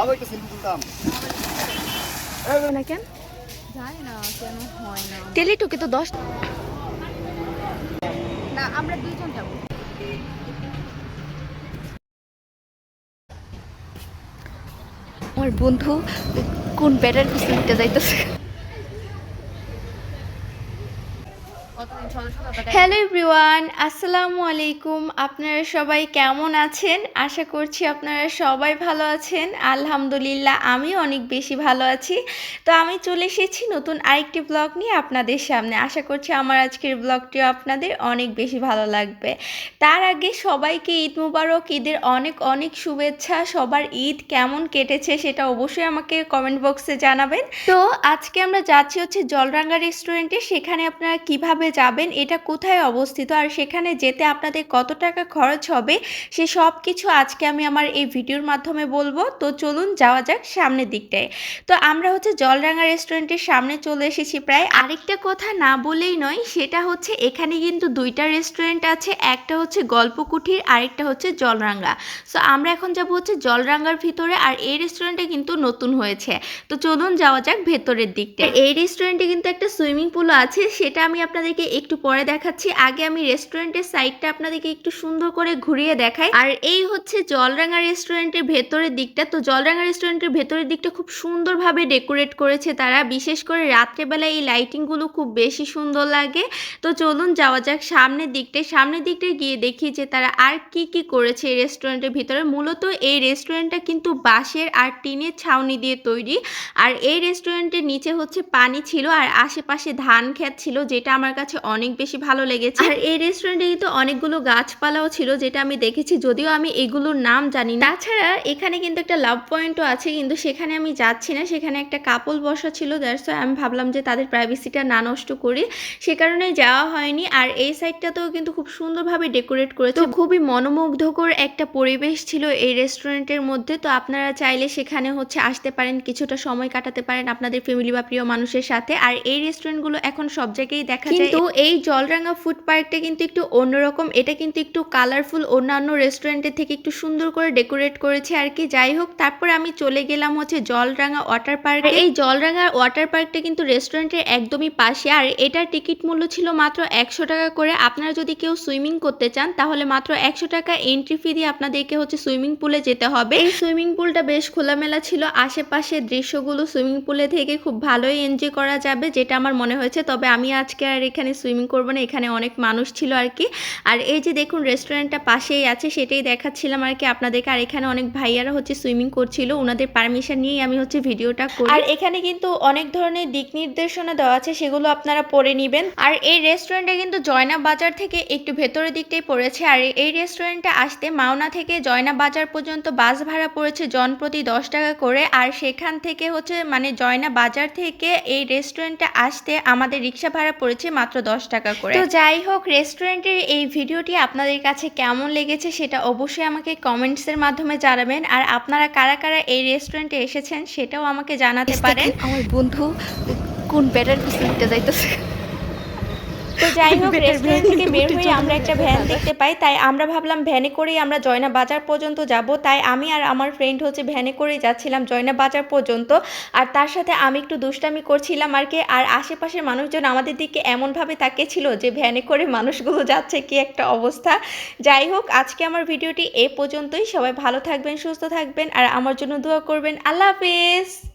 আবার একটা সেলফি তুলতাম। না কেন জানি না কেন হয় না? টেলিটুকে তো দশ না আমরা দুইজন যাব। আমার বন্ধু কোন ব্যাটার পিছনে যাইতেছে? হ্যালো এভরিওয়ান আসসালামু আলাইকুম আপনারা সবাই কেমন আছেন? আশা করছি আপনারা সবাই ভালো আছেন। আলহামদুলিল্লাহ আমি অনেক বেশি ভালো আছি। তো আমি চলে এসেছি নতুন আরেকটি ব্লগ নিয়ে আপনাদের সামনে। আশা করছি আমার আজকের ব্লগটিও আপনাদের অনেক বেশি ভালো লাগবে। তার আগে সবাইকে ঈদ মুবারক, ঈদের অনেক অনেক শুভেচ্ছা। সবার ঈদ কেমন কেটেছে সেটা অবশ্যই আমাকে কমেন্ট বক্সে জানাবেন। তো আজকে আমরা যাচ্ছি হচ্ছে জলরাঙ্গা রেস্টুরেন্টে সেখানে আপনারা কীভাবে যাবেন, এটা কোথায় অবস্থিত আর সেখানে যেতে আপনাদের কত টাকা খরচ হবে, সে সব কিছু আজকে আমি আমার এই ভিডিওর মাধ্যমে বলব। তো চলুন যাওয়া যাক সামনের দিকটায়। তো আমরা হচ্ছে জলরাঙ্গা রেস্টুরেন্টের সামনে চলে এসেছি প্রায়। আরেকটা কথা না বলেই নয়, সেটা হচ্ছে এখানে কিন্তু দুইটা রেস্টুরেন্ট আছে, একটা হচ্ছে গল্পকুঠির, আরেকটা হচ্ছে জলরাঙ্গা সো আমরা এখন যাব হচ্ছে জলরাঙ্গার ভিতরে আর এই রেস্টুরেন্টটা কিন্তু নতুন হয়েছে। তো চলুন যাওয়া যাক ভেতরের দিকটা এই রেস্টুরেন্টে কিন্তু একটা সুইমিং পুলও আছে, সেটা আমি আপনাদেরকে একটু পরে দেখাচ্ছি। আগে আমি রেস্টুরেন্টের সাইডটা আপনাদেরকে একটু সুন্দর করে ঘুরিয়ে দেখাই। আর এই হচ্ছে জলরাঙ্গা রেস্টুরেন্টের ভেতরের দিকটা। তো জলরাঙ্গা রেস্টুরেন্টের ভেতরের দিকটা খুব সুন্দরভাবে ডেকোরেট করেছে তারা। বিশেষ করে রাত্রেবেলা এই লাইটিংগুলো খুব বেশি সুন্দর লাগে। তো চলুন যাওয়া যাক সামনের দিকটায়। সামনের দিকটায় গিয়ে দেখি যে তারা আর কি কি করেছে এই রেস্টুরেন্টের ভিতরে। মূলত এই রেস্টুরেন্টটা কিন্তু বাঁশের আর টিনের ছাউনি দিয়ে তৈরি। আর এই রেস্টুরেন্টের নিচে হচ্ছে পানি ছিল। আর আশেপাশে ধান ক্ষেত ছিল, যেটা আমার কাছে অনেক বেশি ভালো লেগেছে। আর এই রেস্টুরেন্টে কিন্তু অনেকগুলো গাছপালাও ছিল যেটা আমি দেখেছি যদিও আমি এগুলোর নাম জানি না। তাছাড়া এখানে কিন্তু একটা লাভ পয়েন্টও আছে কিন্তু সেখানে আমি যাচ্ছি না সেখানে একটা কাপল বসা ছিল দ্যাটস আমি ভাবলাম যে তাদের প্রাইভেসিটা না নষ্ট করি। সে কারণে যাওয়া হয়নি আর এই সাইডটাতেও কিন্তু খুব সুন্দরভাবে ডেকোরেট করেছে। তো খুবই মনোমুগ্ধকর একটা পরিবেশ ছিল এই রেস্টুরেন্টের মধ্যে তো আপনারা চাইলে সেখানে হচ্ছে আসতে পারেন কিছুটা সময় কাটাতে পারেন আপনাদের ফ্যামিলি বা প্রিয় মানুষের সাথে। আর এই রেস্টুরেন্টগুলো এখন সব জায়গায় দেখা যায়। কিন্তু এই জলরাঙ্গা ফুড পার্কটা কিন্তু একটু অন্যরকম। এটা কিন্তু একটু কালারফুল অন্যান্য রেস্টুরেন্টের থেকে একটু সুন্দর করে ডেকোরেট করেছে আর কি। যাই হোক, তারপর আমি চলে গেলাম হচ্ছে জলরাঙ্গা ওয়াটার পার্ক এই জলরাঙ্গা ওয়াটার পার্কটা কিন্তু রেস্টুরেন্টের একদমই পাশে। আর এটার টিকিট মূল্য ছিল মাত্র একশো টাকা করে। আপনারা যদি কেউ সুইমিং করতে চান, তাহলে মাত্র একশো টাকা এন্ট্রি ফি দিয়ে আপনাদেরকে হচ্ছে সুইমিং পুলে যেতে হবে। এই সুইমিং পুলটা বেশ খোলামেলা ছিল। আশেপাশের দৃশ্যগুলো সুইমিং পুলে থেকে খুব ভালোই এনজয় করা যাবে, যেটা আমার মনে হয়েছে। তবে আমি আজকে আর এখানে সুইমিং করব না এখানে অনেক মানুষ ছিল আর কি। আর এই যে দেখুন রেস্টুরেন্টটা পাশেই আছে, সেটাই দেখাচ্ছিলাম আর কি আপনাদেরকে। আর এখানে অনেক ভাইয়ারা হচ্ছে সুইমিং করছিল ওনাদের পারমিশন নিয়েই আমি হচ্ছে ভিডিওটা করি। আর এখানে কিন্তু অনেক ধরনের দিক নির্দেশনা দেওয়া আছে, সেগুলো আপনারা পড়ে নেবেন। আর এই রেস্টুরেন্টটা কিন্তু জয়না বাজার থেকে একটু ভেতরের দিকটাই পড়েছে। আর এই রেস্টুরেন্টে আসতে মাওনা থেকে জয়না বাজার পর্যন্ত বাস ভাড়া পড়েছে জন প্রতি দশ টাকা করে। আর সেখান থেকে হচ্ছে মানে জয়না বাজার থেকে এই রেস্টুরেন্টে আসতে আমাদের রিক্সা ভাড়া পড়েছে মাত্র দশ টাকা করে। তো যাই হোক রেস্টুরেন্টের এই ভিডিওটি আপনাদের কাছে কেমন লেগেছে সেটা অবশ্যই আমাকে কমেন্টসের মাধ্যমে জানাবেন। আর আপনারা কারা কারা এই রেস্টুরেন্টে এসেছেন সেটাও আমাকে জানাতে পারেন। আমার বন্ধু কোন বেটার পিছনে নিতে যাইতেছে। তো যাই হোক রেস্টুরেন্ট থেকে বের হয়ে আমরা একটা ভ্যান দেখতে পাই। তাই আমরা ভাবলাম ভ্যানে করেই আমরা জয়না বাজার পর্যন্ত যাব। তাই আমি আর আমার ফ্রেন্ড হচ্ছে ভ্যানে করেই যাচ্ছিলাম জয়না বাজার পর্যন্ত। আর তার সাথে আমি একটু দুষ্টামি করছিলাম আর কি। আর আশেপাশের মানুষজন আমাদের দিকে এমনভাবে তাকিয়েছিল যে ভ্যানে করে মানুষগুলো যাচ্ছে কি একটা অবস্থা। যাই হোক আজকে আমার ভিডিওটি এ পর্যন্তই। সবাই ভালো থাকবেন সুস্থ থাকবেন। আর আমার জন্য দোয়া করবেন। আল্লাহ হাফেজ।